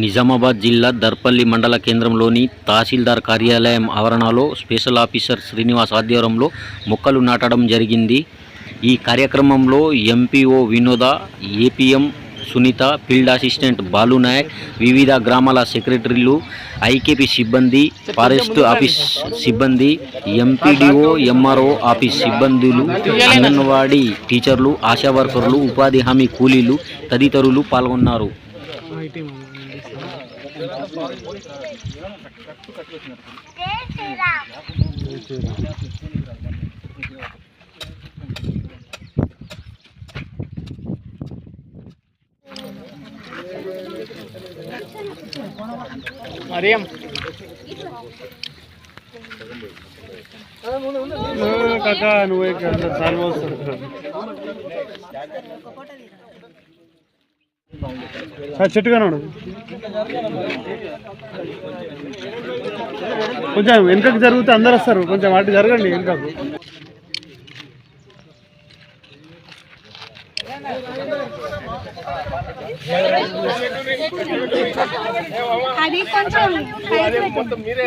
నిజామాబాద్ జిల్లా దర్పల్లి మండల కేంద్రంలోని తహసీల్దార్ కార్యాలయం ఆవరణలో స్పెషల్ ఆఫీసర్ శ్రీనివాస్ ఆధ్వర్యంలో మొక్కలు నాటడం జరిగింది. ఈ కార్యక్రమంలో MPO Vinoda APM Sunitha field assistant Balu Naik వివిధ గ్రామాల సెక్రటరీలు ఐకేపీ సిబ్బంది ఫారెస్ట్ ఆఫీస్ సిబ్బంది ఎంపీడీఓ ఎంఆర్ఓ ఆఫీస్ సిబ్బందులు అంగన్వాడీ టీచర్లు ఆశా వర్కర్లు ఉపాధి హామీ కూలీలు తదితరులు పాల్గొన్నారు. మరియం. కాకా నువ్వు సాల్వ్ చెట్టుగానే ఉండదు కొంచెం వెనుకకు జరిగితే అందరు వస్తారు. కొంచెం వాటి జరగండి వెనుకకు. అది కొంచెం మీరే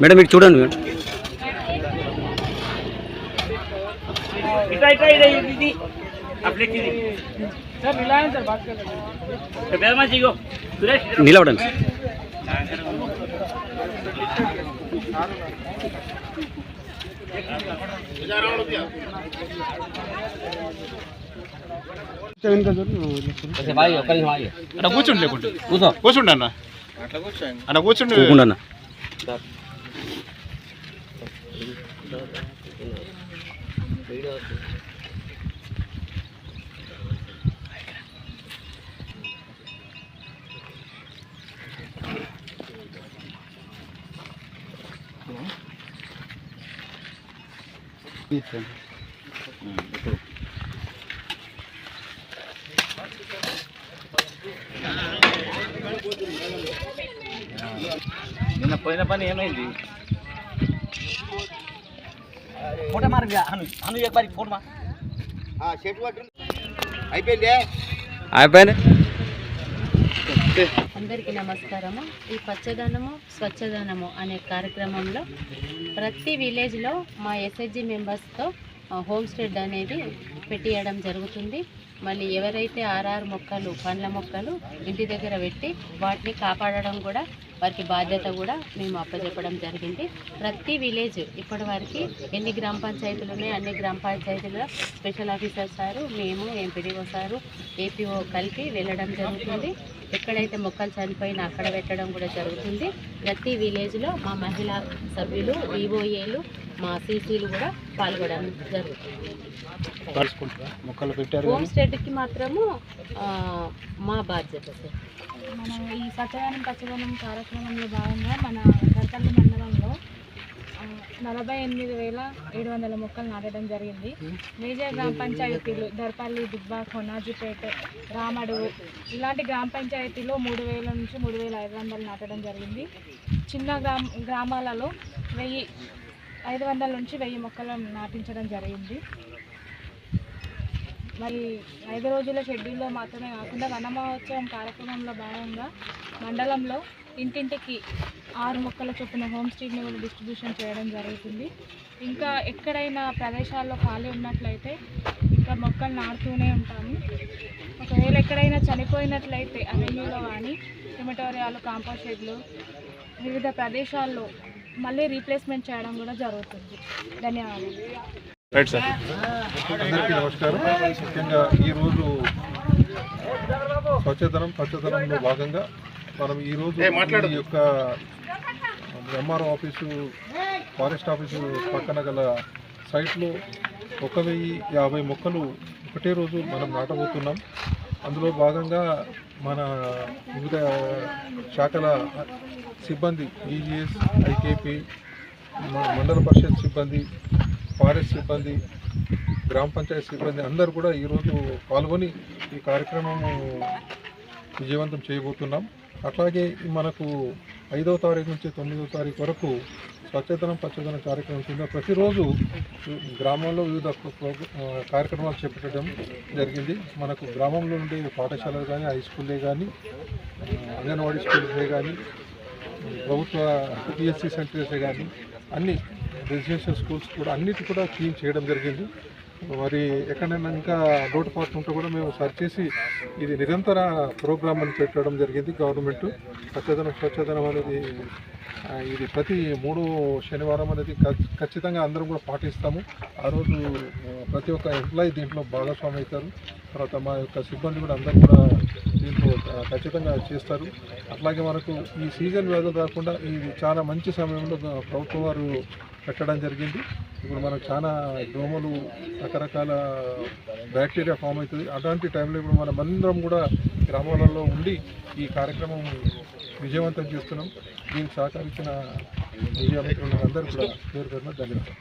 మేడం ఇటు చూడండి మేడం. నిలబడండి వెనుక జరుగు. అన్న కూర్చోండి లేకుంటే కూర్చో కూర్చోండి అన్న అన్న కూర్చోండి కూకుండా నిన్న పోయిన పని ఏమైంది? ఫోటో మారు అను అను ఫోన్ మా. అయిపోయింది? అయిపోయింది. అందరికీ నమస్కారము. ఈ పచ్చదనము స్వచ్ఛదనము అనే కార్యక్రమంలో ప్రతి విలేజ్లో మా ఎస్హెచ్జి మెంబర్స్తో హోమ్ స్టెడ్ అనేది పెట్టియడం జరుగుతుంది. మళ్ళీ ఎవరైతే ఆర్ఆర్ మొక్కలు పండ్ల మొక్కలు ఇంటి దగ్గర పెట్టి వాటిని కాపాడడం కూడా వారికి బాధ్యత కూడా మేము అప్పచెప్పడం జరిగింది. ప్రతి విలేజ్ ఇప్పటి వరకు ఎన్ని గ్రామ పంచాయతీలు ఉన్నాయి అన్ని గ్రామ పంచాయతీలో స్పెషల్ ఆఫీసర్ సారు మేము ఎంపీడీఓ సారు ఏపీఓ కలిపి వెళ్ళడం జరుగుతుంది. ఎక్కడైతే మొక్కలు చనిపోయినా అక్కడ పెట్టడం కూడా జరుగుతుంది. ప్రతి విలేజ్లో మా మహిళా సభ్యులు ఈఓఏలు మా సీసీలు కూడా పాల్గొనడం జరుగుతుంది. పరుచుకుంటారా? మొక్కలు పెట్టారు హోమ్ స్టేట్కి మాత్రము మా బాధ్యత సార్. మనం ఈ సత్యదానం పచ్చదనం కార్యక్రమంలో భాగంగా మన దర్పల్లి మండలంలో నలభై ఎనిమిది వేల ఏడు వందల మొక్కలు నాటడం జరిగింది. మేజర్ గ్రామ పంచాయతీలు దర్పల్లి దుబ్బా కొనాజిపేట రామడుగు ఇలాంటి గ్రామ పంచాయతీలో మూడు వేల నుంచి మూడు వేల ఐదు వందలు నాటడం జరిగింది. చిన్న గ్రామ గ్రామాలలో వెయ్యి ఐదు వందల నుంచి వెయ్యి మొక్కలు నాటించడం జరిగింది. మరి ఐదు రోజుల షెడ్యూల్లో మాత్రమే కాకుండా వనమహోత్సవం కార్యక్రమంలో భాగంగా మండలంలో ఇంటింటికి ఆరు మొక్కల చొప్పున హోమ్ స్ట్రీట్ని కూడా డిస్ట్రిబ్యూషన్ చేయడం జరుగుతుంది. ఇంకా ఎక్కడైనా ప్రదేశాల్లో ఖాళీ ఉన్నట్లయితే ఇంకా మొక్కలు నాటుతూనే ఉంటాము. ఒకవేళ ఎక్కడైనా చనిపోయినట్లయితే అవెన్యూలో కానీ క్రిమటోరియాలు కాంపోస్ట్ షెడ్లు వివిధ ప్రదేశాల్లో మళ్ళీ రీప్లేస్మెంట్ చేయడం కూడా జరుగుతుంది. ధన్యవాదాలు. Right sir. అందరికీ నమస్కారం. ముఖ్యంగా ఈరోజు స్వచ్ఛతనం పచ్చదనంలో భాగంగా మనం ఈరోజు ఈ యొక్క ఎంఆర్ఓ ఆఫీసు ఫారెస్ట్ ఆఫీసు పక్కన గల సైట్లో ఒక వెయ్యి యాభై మొక్కలు ఒకటే రోజు మనం నాటబోతున్నాం. అందులో భాగంగా మన వివిధ శాఖల సిబ్బంది ఈజీఎస్ ఐకేపీ మండల పరిషత్ సిబ్బంది ఫారెస్ట్ సిబ్బంది గ్రామ పంచాయతీ సిబ్బంది అందరూ కూడా ఈరోజు పాల్గొని ఈ కార్యక్రమం విజయవంతం చేయబోతున్నాం. అట్లాగే మనకు ఐదవ తారీఖు నుంచి తొమ్మిదవ తారీఖు వరకు స్వచ్ఛతనం పచ్చదనం కార్యక్రమం కింద ప్రతిరోజు గ్రామంలో వివిధ కార్యక్రమాలు చేపట్టడం జరిగింది. మనకు గ్రామంలో ఉండే పాఠశాలలు కానీ హై స్కూల్లే కానీ అంగన్వాడీ స్కూల్సే కానీ ప్రభుత్వ పిఎస్సి సెంటర్సే కానీ అన్ని రెసిడెన్షియల్ స్కూల్స్ కూడా అన్నిటి కూడా క్లీన్ చేయడం జరిగింది. మరి ఎక్కడైనా ఇంకా లోటుపాట్లు ఉంటే కూడా మేము సర్చ్ చేసి ఇది నిరంతర ప్రోగ్రామ్ అని పెట్టడం జరిగింది గవర్నమెంట్. స్వచ్ఛదనం స్వచ్ఛదనం అనేది ఇది ప్రతి మూడు శనివారం అనేది ఖచ్చితంగా అందరం కూడా పాటిస్తాము. ఆ రోజు ప్రతి ఒక్క ఎంప్లాయీ దీంట్లో భాగస్వామి అవుతారు. తర్వాత మా యొక్క సిబ్బంది కూడా అందరూ కూడా దీంట్లో ఖచ్చితంగా చేస్తారు. అట్లాగే మనకు ఈ సీజన్ వ్యాధులు రాకుండా ఇది చాలా మంచి సమయంలో ప్రభుత్వం వారు పెట్టడం జరిగింది. ఇప్పుడు మనకు చాలా దోమలు రకరకాల బ్యాక్టీరియా ఫామ్ అవుతుంది. అలాంటి టైంలో ఇప్పుడు మనం అందరం కూడా గ్రామాలలో ఉండి ఈ కార్యక్రమం విజయవంతం చేస్తున్నాం. దీనికి సహకరించిన మీడియా మిత్రులందరూ కూడా పేరు పేరున ధన్యవాదాలు.